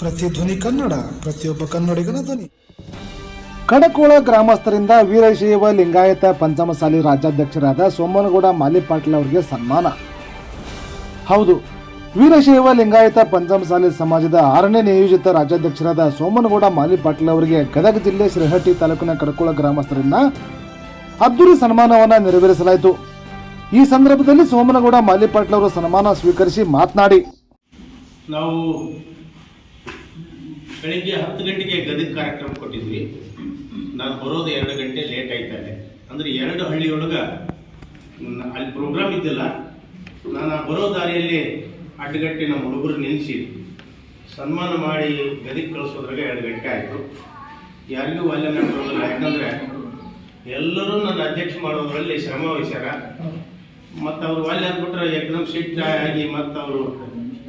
ಪ್ರತಿಧ್ವನಿ ಕನ್ನಡ ಪ್ರತಿಯೊಬ್ಬ ಕನ್ನಡಿಗನ ಧ್ವನಿ. ಕಡಕೋಳ ಗ್ರಾಮಸ್ಥರಿಂದ ವೀರಶೈವ ಲಿಂಗಾಯತ ಪಂಚಮಸಾಲಿ ರಾಜ್ಯಾಧ್ಯಕ್ಷರಾದ ಸೋಮನಗೌಡ ಮಾಲಿ ಪಾಟೀಲ್ ಅವರಿಗೆ ಸನ್ಮಾನ. ಹೌದು ವೀರಶೈವ ಲಿಂಗಾಯತ ಪಂಚಮಸಾಲಿ ಸಮಾಜದ ಆರನೇ ನಿಯೋಜಿತ ರಾಜ್ಯಾಧ್ಯಕ್ಷರಾದ ಸೋಮನಗೌಡ ಮಾಲಿ ಪಾಟೀಲ್ ಅವರಿಗೆ ಗದಗ ಜಿಲ್ಲೆ ಶ್ರೀಹಟ್ಟಿ ತಾಲೂಕಿನ ಕಡಕೋಳ ಗ್ರಾಮಸ್ಥರಿಂದ ಅದ್ದೂರಿ ಸನ್ಮಾನವನ್ನು ನೆರವೇರಿಸಲಾಯಿತು. ಈ ಸಂದರ್ಭದಲ್ಲಿ ಸೋಮನಗೌಡ ಮಾಲಿ ಪಾಟೀಲ್ ಅವರು ಸನ್ಮಾನ ಸ್ವೀಕರಿಸಿ ಮಾತನಾಡಿ. ನಾವು ಬೆಳಿಗ್ಗೆ ಹತ್ತು ಗಂಟೆಗೆ ಗದಗ ಕಾರ್ಯಕ್ರಮ ಕೊಟ್ಟಿದ್ವಿ. ನಾನು ಬರೋದು ಎರಡು ಗಂಟೆ ಲೇಟ್ ಆಯ್ತದೆ ಅಂದರೆ ಎರಡು ಹಳ್ಳಿಯೊಳಗೆ ಅಲ್ಲಿ ಪ್ರೋಗ್ರಾಮ್ ಇದ್ದಿಲ್ಲ, ನಾನು ಆ ಬರೋ ದಾರಿಯಲ್ಲಿ ಅಡ್ಡಗಟ್ಟಿ ನಮ್ಮ ಹುಡುಗರು ನಿಲ್ಲಿಸಿ ಸನ್ಮಾನ ಮಾಡಿ ಗದಗ್ ಕಳಿಸೋದ್ರಾಗ ಎರಡು ಗಂಟೆ ಆಯಿತು. ಯಾರಿಗೂ ವಾಲ್ಯ ಬರೋದಿಲ್ಲ. ಯಾಕಂದರೆ ಎಲ್ಲರೂ ನನ್ನ ಅಧ್ಯಕ್ಷ ಮಾಡೋದ್ರಲ್ಲಿ ಶ್ರಮ ವಹಿಸ್ಯಾರ. ಮತ್ತು ಅವರು ವಾಲ್ಯ ಅಂದ್ಬಿಟ್ರೆ ಎಕ್ಸಾಮ್ ಸಿಟ್ ಆಗಿ ಮತ್ತು ಅವರು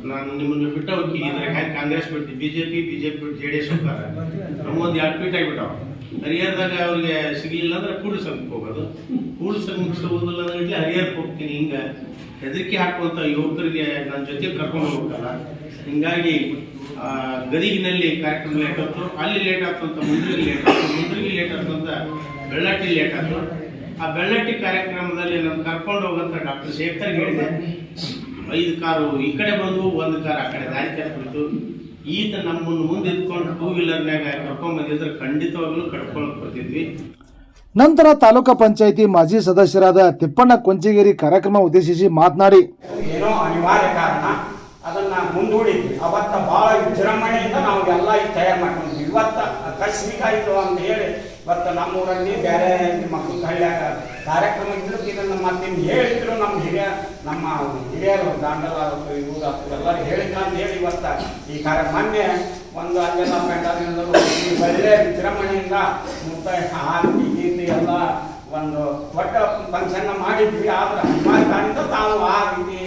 ನಾನು ನಿಮ್ಮನ್ನು ಬಿಟ್ಟು ಹೋಗಿ ಕಾಂಗ್ರೆಸ್ ಬಿಟ್ಟು B J P B J P J D S ಹೋಗ್ತಾರೆ. ನಮ್ಮೊಂದು ಎರಡು ಫೀಟ್ ಆಗಿಬಿಟ್ಟಾವ ಹರಿಹರದಾಗ ಅವ್ರಿಗೆ ಸಿಗಲಿಲ್ಲ ಅಂದ್ರೆ ಕೂಡ ಸಂಘಕ್ಕೆ ಹೋಗೋದು ಕೂಡು ಸಂಘಕ್ಕೆ ಅಂದ್ರೆ ಇಡ್ಲಿ ಹರಿಹರಕ್ಕೆ ಹೋಗ್ತೀನಿ ಹಿಂಗ ಹೆದರಿಕೆ ಹಾಕುವಂಥ ಯುವಕರಿಗೆ ನನ್ನ ಜೊತೆ ಕರ್ಕೊಂಡು ಹೋಗ್ಬೇಕಲ್ಲ? ಹಿಂಗಾಗಿ ಆ, ಗದಗಿನಲ್ಲಿ ಕಾರ್ಯಕ್ರಮ ಲೇಟ್ ಆಯ್ತು. ಅಲ್ಲಿ ಲೇಟ್ ಆಗ್ತಂತ ಮುಂದ್ರಿಗೆ ಲೇಟ್ ಆಯ್ತು. ಮುಂದ್ರಿಗೆ ಲೇಟ್ ಆಗ್ತಂತ ಬೆಳ್ಳಟ್ಟಿ ಲೇಟ್ ಆಯ್ತು. ಆ ಬೆಳ್ಳಟ್ಟಿ ಕಾರ್ಯಕ್ರಮದಲ್ಲಿ ನಾನು ಕರ್ಕೊಂಡು ಹೋಗಂತ ಡಾಕ್ಟರ್ ಶೇಖರ್ ಹೇಳಿದೆ ಐದು ಕಾರು ಈ ಕಡೆ ಬಂದು ಒಂದು ಕಾರ್ ಆ ಕಡೆ ದಾರಿ ತಪ್ಪಿತ್ತು. ಈತ ನಮ್ಮನ್ನು ಮುಂದೆ ಇದ್ಕೊಂಡು ಟೂ ವೀಲರ್ನಾಗ ಕರ್ಕೊಂಡ್ ಬಂದಿದ್ರೆ ಖಂಡಿತವಾಗ್ಲೂ ಕಟ್ಕೊಳಕ್ ಬರ್ತಿದ್ವಿ. ನಂತರ ತಾಲೂಕಾ ಪಂಚಾಯಿತಿ ಮಾಜಿ ಸದಸ್ಯರಾದ ತಿಪ್ಪಣ್ಣ ಕೊಂಚಿಗೇರಿ ಕಾರ್ಯಕ್ರಮ ಉದ್ದೇಶಿಸಿ ಮಾತನಾಡಿ. ಏನೋ ಅನಿವಾರ್ಯ ಕಾರಣ. ಅದನ್ನ ಮುಂದೂಡಿದ್ವಿ. ಅವತ್ತ ಬಹಳ ವಿಜೃಂಭಣೆಯಿಂದ ನಾವು ಎಲ್ಲ ಈಗ ತಯಾರು ಮಾಡ್ಕೊಂಡ್ವಿ. ಇವತ್ತ ಆಕಸ್ಮಿಕ ಅಂತ ಹೇಳಿ, ಇವತ್ತು ನಮ್ಮೂರಲ್ಲಿ ಬೇರೆ ಮಕ್ಕಳು ಹಳ್ಳಿಯಾಗ ಕಾರ್ಯಕ್ರಮ ಇದ್ರು ಇದನ್ನು ಮತ್ತೆ ಹೇಳಿದ್ರು ನಮ್ಮ ಹಿರಿಯ, ನಮ್ಮ ಹಿರಿಯರು, ದಾಂಡಲ, ಇವರು ಎಲ್ಲರೂ ಹೇಳಿದ್ರು ಅಂತ ಹೇಳಿ ಇವತ್ತ ಈ ಕಾರ್ಯ ಮೊನ್ನೆ ಒಂದು ಅಲ್ಲೆಲ್ಲ ಪೆಂಡಾಲಿನಲ್ಲೂ ಒಳ್ಳೆ ವಿಜೃಂಭಣೆಯಿಂದ ಮುಕ್ತಾಯ ಹಾಕಿ ಗೀತಿ ಎಲ್ಲ ಒಂದು ದೊಡ್ಡ ಫಂಕ್ಷನ್ ಮಾಡಿದ್ವಿ. ಆದ್ರೆ ಕಾರಣದಿಂದ ತಾವು ಆ ರೀತಿ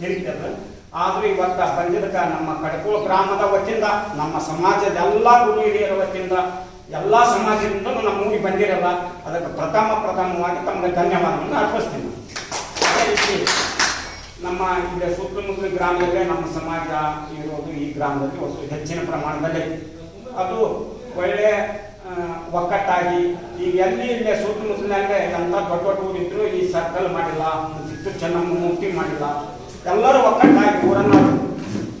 ತಿರುಗ್ತದ. ಆದ್ರೂ ಇವತ್ತ ಬಂದಿದ್ದಕ್ಕೆ ನಮ್ಮ ಕಡಕೋಳ ಗ್ರಾಮದ ವತಿಯಿಂದ, ನಮ್ಮ ಸಮಾಜದ ಎಲ್ಲ ಗುರು ಹಿರಿಯರ ವತಿಯಿಂದ, ಎಲ್ಲ ಸಮಾಜದಿಂದ ನಮ್ಮ ಊರಿಗೆ ಬಂದಿರಲ್ಲ, ಅದಕ್ಕೆ ಪ್ರಥಮ ಪ್ರಥಮವಾಗಿ ತಮಗೆ ಧನ್ಯವಾದವನ್ನು ಅರ್ಪಿಸ್ತೀನಿ. ಅದೇ ರೀತಿ ನಮ್ಮ ಇಲ್ಲಿ ಸುತ್ತಮುತ್ತಲ ಗ್ರಾಮದಲ್ಲೇ ನಮ್ಮ ಸಮಾಜ ಇರೋದು ಈ ಗ್ರಾಮದಲ್ಲಿ ಒಂದು ಹೆಚ್ಚಿನ ಪ್ರಮಾಣದಲ್ಲಿ. ಅದು ಒಳ್ಳೆ ಒಕ್ಕಟ್ಟಾಗಿ, ಈಗ ಎಲ್ಲಿ ಇಲ್ಲೇ ಸುತ್ತಮುತ್ತಲಲ್ಲೇ ಎಂಥ ದೊಡ್ಡ ದೊಡ್ಡ ಊರಿದ್ರು ಈ ಸರ್ಕಲ್ ಮಾಡಿಲ್ಲ ಚಿತ್ರ ಚೆನ್ನಮ್ಮ ಮೂರ್ತಿ ಮಾಡಿಲ್ಲ. ಎಲ್ಲರೂ ಒಕ್ಕಟ್ಟಾಗಿ ಊರನ್ನ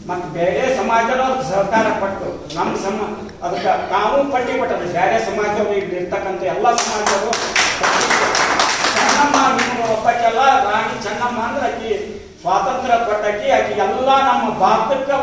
ಮತ್ತು ಬೇರೆ ಸಮಾಜದವರು ಅದಕ್ಕೆ ಸಹಕಾರ ಪಟ್ಟು. ನಮ್ಮ ಸಮ ಅದಕ್ಕೆ ತಾವು ಪಟ್ಟಿ ಕೊಟ್ಟದ್ದು ಬೇರೆ ಸಮಾಜದವರು ಇಲ್ಲಿ ಇರ್ತಕ್ಕಂಥ ಎಲ್ಲ ಸಮಾಜದವರು ಚೆನ್ನಮ್ಮ ಒಪ್ಪಕ್ಕೆಲ್ಲ ಒಬ್ಬಕ್ಕೆಲ್ಲ ರಾಣಿ ಚೆನ್ನಮ್ಮ ಅಂದ್ರೆ ಆಕಿ ಸ್ವಾತಂತ್ರ್ಯ ಕೊಟ್ಟಾಕಿ ಆಕಿ ಎಲ್ಲ ನಮ್ಮ ಭಾರತಕ್ಕೆ.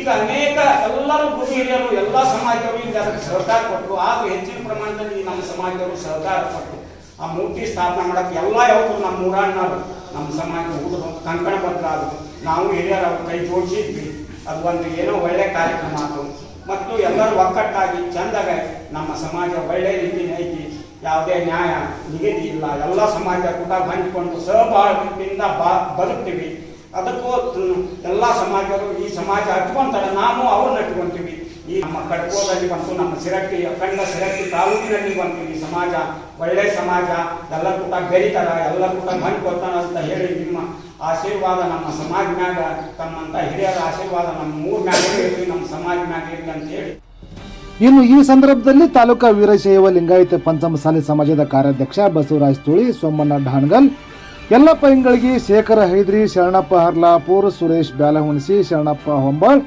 ಈಗ ಅನೇಕ ಎಲ್ಲರೂ ಗುರು ಹಿರಿಯರು ಎಲ್ಲ ಸಮಾಜದವರು ಈಗ ಅದಕ್ಕೆ ಸಹಕಾರ ಕೊಟ್ಟರು ಆಗ ಹೆಚ್ಚಿನ ಪ್ರಮಾಣದಲ್ಲಿ ನಮ್ಮ ಸಮಾಜದವರು ಸಹಕಾರ ಕೊಟ್ಟರು ಆ ಮೂರ್ತಿ ಸ್ಥಾಪನೆ ಮಾಡಕ್ಕೆ ಎಲ್ಲ ಯಾವುದು ನಮ್ಮ ಊರಣ್ಣರು ನಮ್ಮ ಸಮಾಜ ಹುಡುಗರು ಕಂಕಣ ಪತ್ರ ಅದು ನಾವು ಹಿರಿಯರ ಕೈ ಜೋಡಿಸಿದ್ವಿ. ಅದು ಒಂದು ಏನೋ ಒಳ್ಳೆ ಕಾರ್ಯಕ್ರಮ ಆಯ್ತು ಮತ್ತು ಎಲ್ಲರೂ ಒಕ್ಕಟ್ಟಾಗಿ ಚಂದಾಗ ನಮ್ಮ ಸಮಾಜ ಒಳ್ಳೆ ರೀತಿ ಐತಿ. ಯಾವುದೇ ನ್ಯಾಯ ನಿಗದಿ ಇಲ್ಲ. ಎಲ್ಲ ಸಮಾಜ ಕೂಡ ಹಂಚಿಕೊಂಡು ಸಹಬಾಳ್ವೆಯಿಂದ ಬಾ, ಬದುಕ್ತೀವಿ. ಅದಕ್ಕೂ ಎಲ್ಲ ಸಮಾಜರು ಈ ಸಮಾಜ ಹಚ್ಕೊಂತಾರೆ. ನಾವು ಅವ್ರನ್ನ ಹಚ್ಕೊಂತೀವಿ. ಈ ನಮ್ಮ ಕಡ್ಕೋದಲ್ಲಿ ಬಂತು, ನಮ್ಮ ಸಿರಟ್ಟಿ ಅಖಂಡ ಸಿರಟ್ಟಿ ತಾಲೂಕಿನಲ್ಲಿ ಬಂತು ಈ ಸಮಾಜ. ಒಳ್ಳೆ ಸಮಾಜ. ಎಲ್ಲ ಕೂಡ ಬೆರಿತಾರ. ಎಲ್ಲ ಕೂಡ ನಿಮ್ಮ ಆಶೀರ್ವಾದ ನಮ್ಮ ಸಮಾಜ ಮ್ಯಾಗ, ತಮ್ಮಂತ ಹಿರಿಯರ ಆಶೀರ್ವಾದ ನಮ್ಮ ಊರ್ ಮ್ಯಾಗ ನಮ್ಮ ಸಮಾಜ ಮ್ಯಾಗ ಅಂತ ಹೇಳಿ. ಇನ್ನು ಈ ಸಂದರ್ಭದಲ್ಲಿ ತಾಲೂಕಾ ವೀರಶೈವ ಲಿಂಗಾಯತ ಪಂಚಮಸಾಲಿ ಸಮಾಜದ ಕಾರ್ಯಾಧ್ಯಕ್ಷ ಬಸವರಾಜ್ ತುಳಿ, ಸೋಮಣ್ಣ ಢಾಣಗಲ್ ಯಲ್ಲಪ್ಪ ಪೈಂಗಳಿಗೆ ಶೇಖರ ಹೈದ್ರಿ, ಶರಣಪ್ಪ ಹರ್ಲಾಪುರ್, ಸುರೇಶ್ ಬ್ಯಾಲಹುಣಸಿ, ಶರಣಪ್ಪ ಹೊಂಬಾಳ್,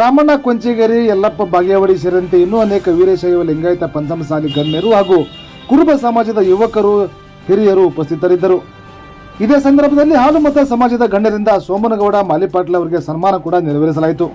ರಾಮಣ್ಣ ಕೊಂಚಿಗೇರಿ, ಯಲ್ಲಪ್ಪ ಬಾಗೇವಾಡಿ ಸೇರಿದಂತೆ ಇನ್ನೂ ಅನೇಕ ವೀರಶೈವ ಲಿಂಗಾಯತ ಪಂಚಮಸಾಲಿ ಗಣ್ಯರು ಹಾಗೂ ಕುರುಬ ಸಮಾಜದ ಯುವಕರು, ಹಿರಿಯರು ಉಪಸ್ಥಿತರಿದ್ದರು. ಇದೇ ಸಂದರ್ಭದಲ್ಲಿ ಹಾಲುಮತ ಸಮಾಜದ ಗಣ್ಯರಿಂದ ಸೋಮನಗೌಡ ಮಾಲಿಪಾಟ್ಲ ಅವರಿಗೆ ಸನ್ಮಾನ ಕೂಡ ನೆರವೇರಿಸಲಾಯಿತು.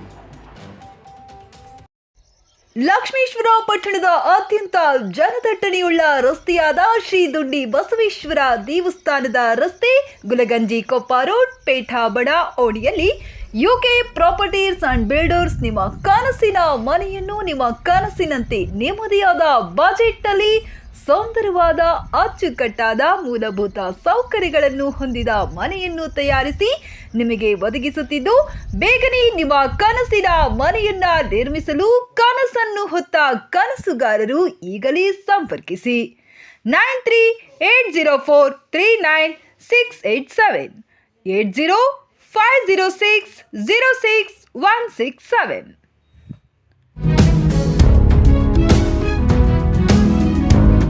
ಲಕ್ಷ್ಮೇಶ್ವರ ಪಟ್ಟಣದ ಅತ್ಯಂತ ಜನದಟ್ಟಣೆಯುಳ್ಳ ರಸ್ತೆಯಾದ ಶ್ರೀ ದುಂಡಿ ಬಸವೇಶ್ವರ ದೇವಸ್ಥಾನದ ರಸ್ತೆ ಗುಲಗಂಜಿ ಕೊಪ್ಪ ರೋಡ್ ಪೇಠಾಬಡ ಓಣಿಯಲ್ಲಿ ಯುಕೆ ಪ್ರಾಪರ್ಟೀಸ್ ಅಂಡ್ ಬಿಲ್ಡರ್ಸ್ ನಿಮ್ಮ ಕನಸಿನ ಮನೆಯನ್ನು ನಿಮ್ಮ ಕನಸಿನಂತೆ ನೆಮ್ಮದಿಯಾದ ಬಜೆಟ್ನಲ್ಲಿ ಸುಂದರವಾದ ಅಚ್ಚುಕಟ್ಟಾದ ಮೂಲಭೂತ ಸೌಕರ್ಯಗಳನ್ನು ಹೊಂದಿದ ಮನೆಯನ್ನು ತಯಾರಿಸಿ ನಿಮಗೆ ಒದಗಿಸುತ್ತಿದ್ದು, ಬೇಗನೆ ನಿಮ್ಮ ಕನಸಿನ ಮನೆಯನ್ನ ನಿರ್ಮಿಸಲು ಕನಸನ್ನು ಹೊತ್ತ ಕನಸುಗಾರರು ಈಗಲೇ ಸಂಪರ್ಕಿಸಿ. Nine three eight zero four three nine six eight seven. Eight zero five zero six zero six one six seven